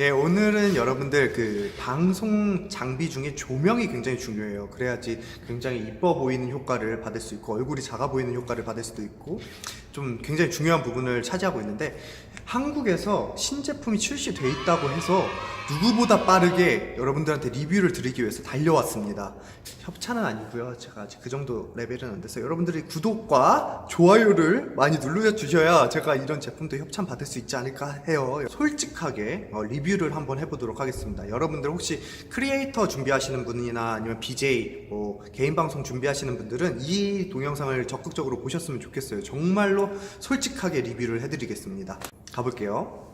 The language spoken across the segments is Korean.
예, 오늘은 여러분들 그 방송 장비 중에 조명이 굉장히 중요해요. 그래야지 굉장히 이뻐 보이는 효과를 받을 수 있고 얼굴이 작아 보이는 효과를 받을 수도 있고 좀 굉장히 중요한 부분을 차지하고 있는데 한국에서 신제품이 출시돼 있다고 해서 누구보다 빠르게 여러분들한테 리뷰를 드리기 위해서 달려왔습니다. 협찬은 아니고요. 제가 아직 그 정도 레벨은 안 돼서 여러분들이 구독과 좋아요를 많이 눌러 주셔야 제가 이런 제품도 협찬 받을 수 있지 않을까 해요. 솔직하게 어, 리뷰를 한번 해보도록 하겠습니다. 여러분들 혹시 크리에이터 준비하시는 분이나 아니면 BJ, 뭐 개인 방송 준비하시는 분들은 이 동영상을 적극적으로 보셨으면 좋겠어요. 정말로 솔직하게 리뷰를 해드리겠습니다. 가볼게요.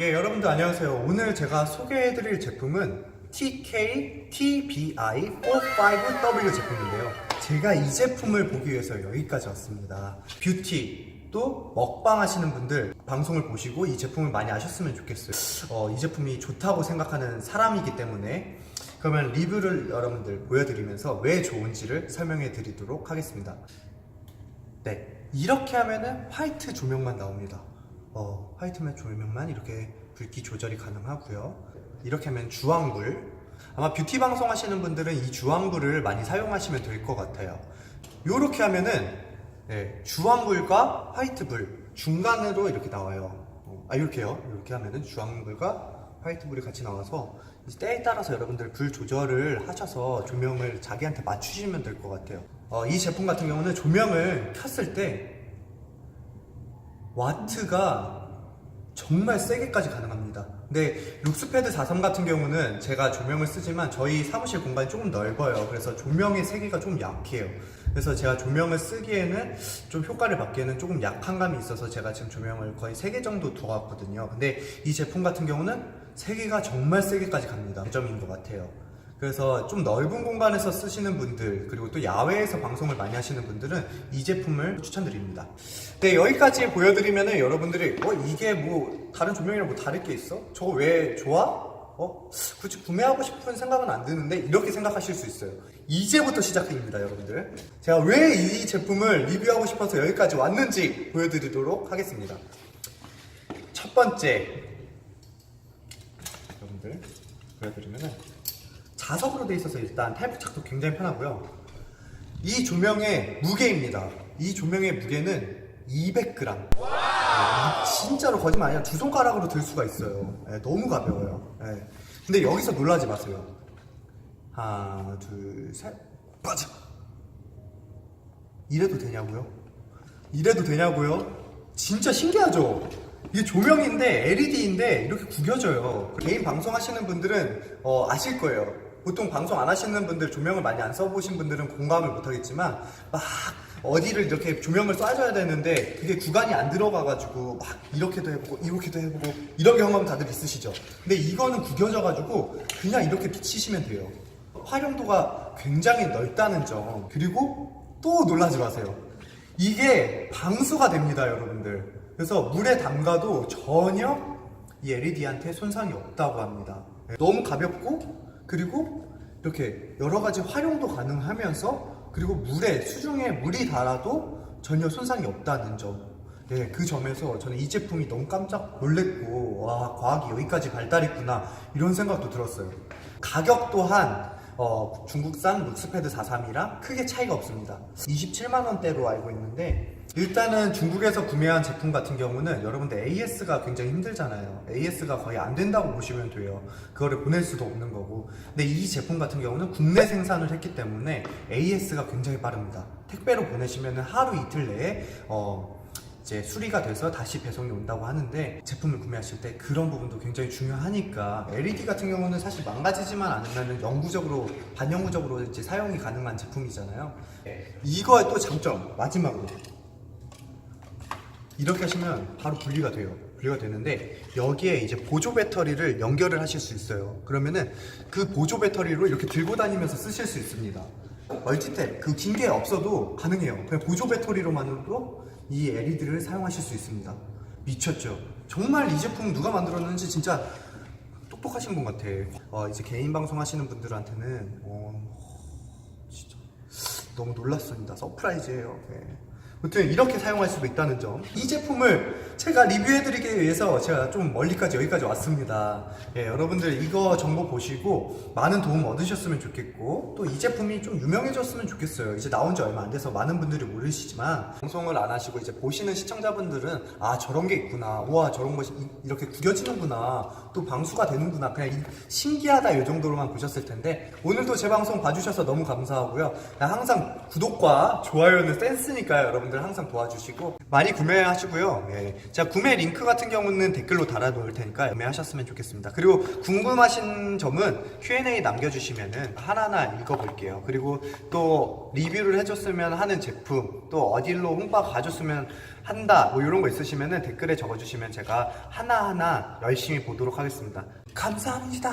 예, 여러분들 안녕하세요. 오늘 제가 소개해드릴 제품은 TK TBI 45W 제품인데요. 제가 이 제품을 보기 위해서 여기까지 왔습니다. 뷰티 또 먹방 하시는 분들 방송을 보시고 이 제품을 많이 아셨으면 좋겠어요. 어, 이 제품이 좋다고 생각하는 사람이기 때문에 그러면 리뷰를 여러분들 보여드리면서 왜 좋은지를 설명해 드리도록 하겠습니다. 네, 이렇게 하면은 화이트 조명만 나옵니다. 어, 화이트만 조명만 이렇게 붉기 조절이 가능하고요. 이렇게 하면 주황불. 아마 뷰티 방송 하시는 분들은 이 주황불을 많이 사용하시면 될 것 같아요. 이렇게 하면은 네, 주황불과 화이트불 중간으로 이렇게 나와요. 어, 아 이렇게요. 이렇게 하면은 주황불과 화이트불이 같이 나와서 때에 따라서 여러분들 불 조절을 하셔서 조명을 자기한테 맞추시면 될 것 같아요. 어, 이 제품 같은 경우는 조명을 켰을 때 와트가 정말 세게까지 가능합니다. 근데 룩스패드 43 같은 경우는 제가 조명을 쓰지만 저희 사무실 공간이 조금 넓어요. 그래서 조명의 세기가 좀 약해요. 그래서 제가 조명을 쓰기에는 좀 효과를 받기에는 조금 약한 감이 있어서 제가 지금 조명을 거의 3개 정도 두어왔거든요. 근데 이 제품 같은 경우는 세기가 정말 세게까지 갑니다. 점인 것 같아요. 그래서 좀 넓은 공간에서 쓰시는 분들 그리고 또 야외에서 방송을 많이 하시는 분들은 이 제품을 추천드립니다. 네 여기까지 보여드리면은 여러분들이 어 이게 뭐 다른 조명이랑 뭐 다를 게 있어? 저거 왜 좋아? 어 굳이 구매하고 싶은 생각은 안 드는데 이렇게 생각하실 수 있어요. 이제부터 시작입니다 여러분들. 제가 왜 이 제품을 리뷰하고 싶어서 여기까지 왔는지 보여드리도록 하겠습니다. 첫 번째 여러분들 보여드리면은 자석으로 돼 있어서 일단 탈부착도 굉장히 편하고요. 이 조명의 무게입니다. 이 조명의 무게는 200g. 진짜로 거짓말 아니라 두 손가락으로 들 수가 있어요. 네, 너무 가벼워요. 네. 근데 여기서 놀라지 마세요. 하나, 둘, 셋, 빠져. 이래도 되냐고요? 이래도 되냐고요? 진짜 신기하죠? 이게 조명인데 LED인데 이렇게 구겨져요. 개인 방송 하시는 분들은 어, 아실 거예요. 보통 방송 안 하시는 분들 조명을 많이 안 써보신 분들은 공감을 못 하겠지만 막 어디를 이렇게 조명을 쏴줘야 되는데 그게 구간이 안 들어가가지고 막 이렇게도 해보고 이렇게도 해보고 이런 경험 다들 있으시죠? 근데 이거는 구겨져가지고 그냥 이렇게 비치시면 돼요. 활용도가 굉장히 넓다는 점 그리고 또 놀라지 마세요. 이게 방수가 됩니다, 여러분들. 그래서 물에 담가도 전혀 이 LED한테 손상이 없다고 합니다. 너무 가볍고 그리고 이렇게 여러 가지 활용도 가능하면서 그리고 물에 수중에 물이 닿아도 전혀 손상이 없다는 점. 네, 그 점에서 저는 이 제품이 너무 깜짝 놀랬고 와 과학이 여기까지 발달했구나 이런 생각도 들었어요. 가격 또한 어, 중국산 룩스패드 43이랑 크게 차이가 없습니다. 27만 원대로 알고 있는데 일단은 중국에서 구매한 제품 같은 경우는 여러분들 AS가 굉장히 힘들잖아요. AS가 거의 안 된다고 보시면 돼요. 그거를 보낼 수도 없는 거고. 근데 이 제품 같은 경우는 국내 생산을 했기 때문에 AS가 굉장히 빠릅니다. 택배로 보내시면 하루 이틀 내에 어, 이제 수리가 돼서 다시 배송이 온다고 하는데 제품을 구매하실 때 그런 부분도 굉장히 중요하니까 LED 같은 경우는 사실 망가지지만 않으면 영구적으로 반영구적으로 이제 사용이 가능한 제품이잖아요. 이거의 또 장점 마지막으로 이렇게 하시면 바로 분리가 돼요. 분리가 되는데 여기에 이제 보조 배터리를 연결을 하실 수 있어요. 그러면은 그 보조 배터리로 이렇게 들고 다니면서 쓰실 수 있습니다. 멀티탭 그 긴 게 없어도 가능해요. 그냥 보조 배터리로만으로도 이 LED를 사용하실 수 있습니다. 미쳤죠? 정말 이 제품 누가 만들었는지 진짜 똑똑하신 분 같아. 어, 이제 개인 방송 하시는 분들한테는 어, 진짜 너무 놀랐습니다. 서프라이즈예요. 네. 아무튼 이렇게 사용할 수도 있다는 점. 이 제품을 제가 리뷰해드리기 위해서 제가 좀 멀리까지 여기까지 왔습니다. 예, 여러분들 이거 정보 보시고 많은 도움 얻으셨으면 좋겠고 또 이 제품이 좀 유명해졌으면 좋겠어요. 이제 나온 지 얼마 안 돼서 많은 분들이 모르시지만 방송을 안 하시고 이제 보시는 시청자분들은 아 저런 게 있구나. 우와 저런 것이 이- 이렇게 구겨지는구나. 또 방수가 되는구나. 그냥 이- 신기하다 이 정도로만 보셨을 텐데 오늘도 제 방송 봐주셔서 너무 감사하고요. 항상 구독과 좋아요는 센스니까요. 여러분들 항상 도와주시고 많이 구매하시고요. 예. 제가 구매 링크 같은 경우는 댓글로 달아놓을 테니까 구매하셨으면 좋겠습니다. 그리고 궁금하신 점은 Q&A 남겨주시면은 하나하나 읽어볼게요. 그리고 또 리뷰를 해줬으면 하는 제품, 또 어디로 홍보 가줬으면 한다, 뭐 이런 거 있으시면은 댓글에 적어주시면 제가 하나하나 열심히 보도록 하겠습니다. 감사합니다.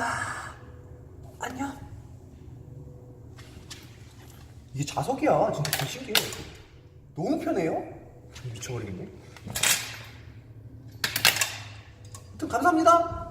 안녕. 이게 자석이야. 진짜 신기해. 너무 편해요. 미쳐버리겠네. 아무튼 감사합니다.